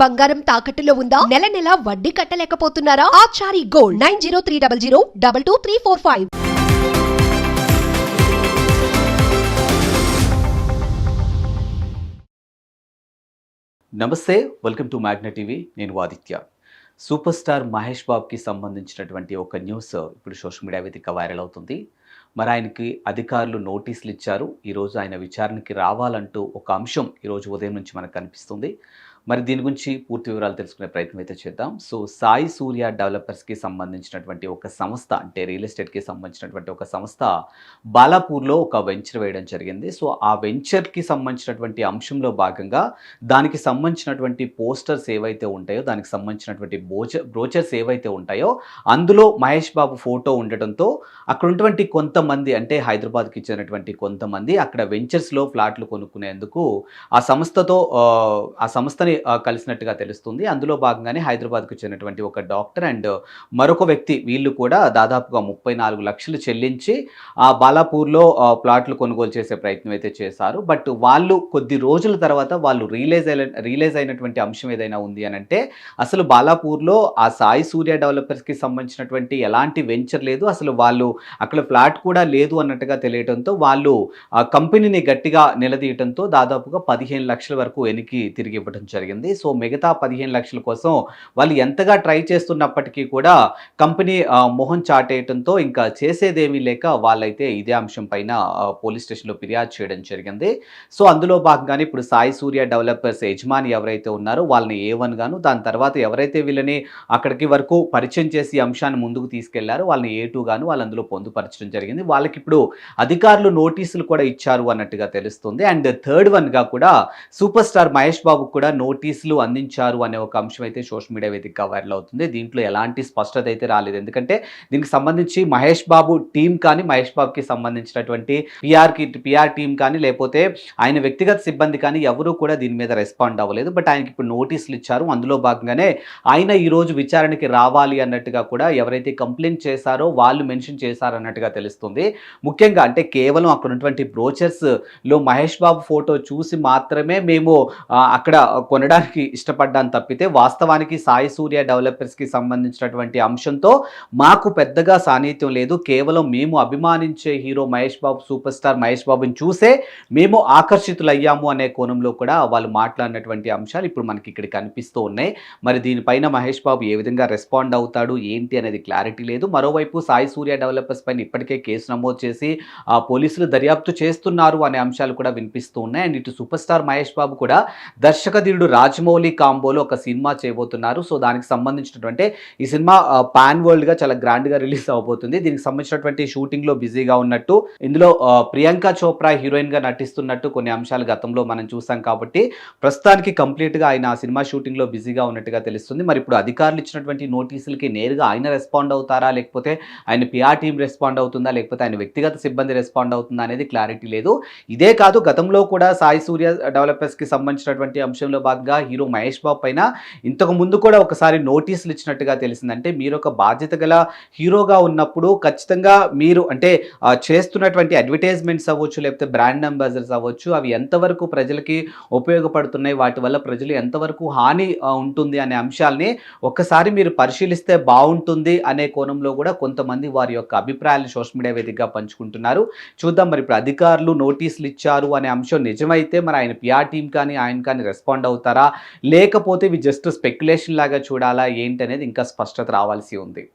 బంగారం తాకట్టులో ఉందా? నెల నెల వడ్డీ కట్టలేకపోతున్నారా? Achari gold nine zero three double zero double two three four five. నమస్తే వెల్కమ్ టు మ్యాగ్నెట్ టీవీ. నేను ఆదిత్య. సూపర్ స్టార్ మహేష్ బాబుకి సంబంధించినటువంటి ఒక న్యూస్ ఇప్పుడు సోషల్ మీడియా వేదిక వైరల్ అవుతుంది. మరి ఆయనకి అధికారులు నోటీసులు ఇచ్చారు. ఈరోజు ఆయన విచారణకి రావాలంటూ ఒక అంశం ఈరోజు ఉదయం నుంచి మనకు కనిపిస్తుంది. మరి దీని గురించి పూర్తి వివరాలు తెలుసుకునే ప్రయత్నం అయితే చేద్దాం. సో సాయి సూర్య డెవలపర్స్కి సంబంధించినటువంటి ఒక సంస్థ అంటే రియల్ ఎస్టేట్కి సంబంధించినటువంటి ఒక సంస్థ బాలాపూర్లో ఒక వెంచర్ వేయడం జరిగింది. సో ఆ వెంచర్కి సంబంధించినటువంటి అంశంలో భాగంగా దానికి సంబంధించినటువంటి పోస్టర్స్ ఏవైతే ఉంటాయో దానికి సంబంధించినటువంటి బోచ బ్రోచర్స్ ఏవైతే ఉంటాయో అందులో మహేష్ బాబు ఫోటో ఉండటంతో అక్కడ ఉన్నటువంటి కొంతమంది అంటే హైదరాబాద్కి చెందినటువంటి కొంతమంది అక్కడ వెంచర్స్లో ఫ్లాట్లు కొనుక్కునేందుకు ఆ సంస్థతో ఆ, సంస్థని కలిసినట్టుగా తెలుస్తుంది. అందులో భాగంగానే హైదరాబాద్కు చెందినటువంటి ఒక డాక్టర్ అండ్ మరొక వ్యక్తి వీళ్ళు కూడా దాదాపుగా ముప్పై నాలుగు లక్షలు చెల్లించి ఆ బాలాపూర్లో ప్లాట్లు కొనుగోలు చేసే ప్రయత్నం అయితే చేశారు. బట్ వాళ్ళు కొద్ది రోజుల తర్వాత వాళ్ళు రియలైజ్ అయిన రియలైజ్ అయినటువంటి అంశం ఏదైనా ఉంది అని అంటే అసలు బాలాపూర్లో ఆ సాయి సూర్య డెవలపర్స్కి సంబంధించినటువంటి ఎలాంటి వెంచర్ లేదు. అసలు వాళ్ళు అక్కడ ఫ్లాట్ కూడా లేదు అన్నట్టుగా తెలియడంతో వాళ్ళు ఆ కంపెనీని గట్టిగా నిలదీయడంతో దాదాపుగా పదిహేను లక్షల వరకు వెనక్కి తిరిగి ఇవ్వడం జరిగింది. సో మిగతా పదిహేను లక్షల కోసం వాళ్ళు ఎంతగా ట్రై చేస్తున్నప్పటికీ కూడా కంపెనీ మొహం చాటేయటంతో ఇంకా చేసేదేమీ లేక వాళ్ళైతే ఇదే అంశం పైన పోలీస్ స్టేషన్లో ఫిర్యాదు చేయడం జరిగింది. సో అందులో భాగంగానే ఇప్పుడు సాయి సూర్య డెవలపర్స్ యజమాని ఎవరైతే ఉన్నారో వాళ్ళని ఏ వన్ గాను దాని తర్వాత ఎవరైతే వీళ్ళని అక్కడికి వరకు పరిచయం చేసి అంశాన్ని ముందుకు తీసుకెళ్ళారో వాళ్ళని ఏ టూ గాను వాళ్ళు అందులో పొందుపరచడం జరిగింది. వాళ్ళకి ఇప్పుడు అధికారులు నోటీసులు కూడా ఇచ్చారు అన్నట్టుగా తెలుస్తుంది. అండ్ థర్డ్ వన్గా కూడా సూపర్ స్టార్ మహేష్ బాబు కూడా నోటీసులు అందించారు అనే ఒక అంశం అయితే సోషల్ మీడియా వేదికగా వైరల్ అవుతుంది. దీంట్లో ఎలాంటి స్పష్టత అయితే రాలేదు. ఎందుకంటే దీనికి సంబంధించి మహేష్ బాబు టీం కానీ మహేష్ బాబుకి సంబంధించినటువంటి పిఆర్కి పిఆర్ టీం కానీ లేకపోతే ఆయన వ్యక్తిగత సిబ్బంది కానీ ఎవరూ కూడా దీని మీద రెస్పాండ్ అవ్వలేదు. బట్ ఆయనకి ఇప్పుడు నోటీసులు ఇచ్చారు. అందులో భాగంగానే ఆయన ఈ రోజు విచారణకి రావాలి అన్నట్టుగా కూడా ఎవరైతే కంప్లైంట్ చేశారో వాళ్ళు మెన్షన్ చేశారన్నట్టుగా తెలుస్తుంది. ముఖ్యంగా అంటే కేవలం అక్కడ ఉన్నటువంటి బ్రోచర్స్లో మహేష్ బాబు ఫోటో చూసి మాత్రమే మేము అక్కడ కొనడానికి ఇష్టపడ్డాను తప్పితే వాస్తవానికి సాయి సూర్య డెవలపర్స్కి సంబంధించినటువంటి అంశంతో మాకు పెద్దగా సాన్నిహిత్యం లేదు. కేవలం మేము అభిమానించే hero Mahesh Babu super star Mahesh బాబుని చూసే మేము ఆకర్షితులయ్యాము అనే కోణంలో కూడా వాళ్ళు మాట్లాడినటువంటి అంశాలు ఇప్పుడు మనకి ఇక్కడ కనిపిస్తూ ఉన్నాయి. మరి దీనిపైన మహేష్ బాబు ఏ విధంగా రెస్పాండ్ అవుతాడు ఏంటి అనేది క్లారిటీ లేదు. మరోవైపు సాయి సూర్య డెవలపర్స్ పైన ఇప్పటికే కేసు నమోదు చేసి ఆ పోలీసులు దర్యాప్తు చేస్తున్నారు అనే అంశాలు కూడా వినిపిస్తూ ఉన్నాయి. అండ్ ఇటు సూపర్ స్టార్ మహేష్ బాబు కూడా దర్శకధీరుడు రాజమౌళి కాంబోలో ఒక సినిమా చేయబోతున్నారు. సో దానికి సంబంధించినటువంటి ఈ సినిమా పాన్ వరల్డ్గా చాలా గ్రాండ్గా రిలీజ్ అవబోతుంది. దీనికి సంబంధించినటువంటి షూటింగ్లో బిజీగా ఉన్నట్టు ఇందులో ప్రియాంక చోప్రా హీరోయిన్గా నటిస్తున్నట్టు కొన్ని అంశాలు గతంలో మనం చూసాం కాబట్టి ప్రస్తుతానికి కంప్లీట్గా ఆయన ఆ సినిమా షూటింగ్లో బిజీగా ఉన్నట్టుగా తెలుస్తుంది. మరి ఇప్పుడు అధికారులు ఇచ్చినటువంటి నోటీసులకి నేరుగా ఆయన రెస్పాండ్ అవుతారా? లేకపోతే ఆయన పిఆర్ టీం రెస్పాండ్ అవుతుందా? లేకపోతే ఆయన వ్యక్తిగత సిబ్బంది రెస్పాండ్ అవుతుందా? అనేది క్లారిటీ లేదు. ఇదే కాదు గతంలో కూడా సాయి సూర్య డెవలపర్స్కి సంబంధించినటువంటి అంశంలో భాగంగా హీరో మహేష్ బాబు పైన ఇంతకు ముందు కూడా ఒకసారి నోటీసులు ఇచ్చినట్టుగా తెలిసిందంటే మీరు ఒక బాధ్యత గల హీరోగా ఉన్నప్పుడు ఖచ్చితంగా మీరు అంటే చేస్తున్నటువంటి అడ్వర్టైజ్మెంట్స్ అవ్వచ్చు లేకపోతే బ్రాండ్ అంబాసిడర్స్ అవ్వచ్చు అవి ఎంతవరకు ప్రజలకి ఉపయోగపడుతున్నాయి వాటి వల్ల ప్రజలు ఎంతవరకు హాని ఉంటుంది అనే అంశాలని ఒక్కసారి మీరు పరిశీలిస్తే బాగుంటుంది అనే కోణంలో కూడా కొంతమంది వారి యొక్క అభిప్రాయాలను సోషల్ మీడియా వేదికగా పంచుకుంటున్నారు. చూద్దాం మరి ఇప్పుడు అధికారులు నోటీసులు ఇచ్చారు అనే అంశం నిజమైతే మరి ఆయన పిఆర్ టీం కానీ ఆయన కానీ రెస్పాండ్ అవుతారు? లేకపోతే ఇవి జస్ట్ స్పెక్యులేషన్ లాగా చూడాలా? ఏంటి అనేది ఇంకా స్పష్టత రావాల్సి ఉంది.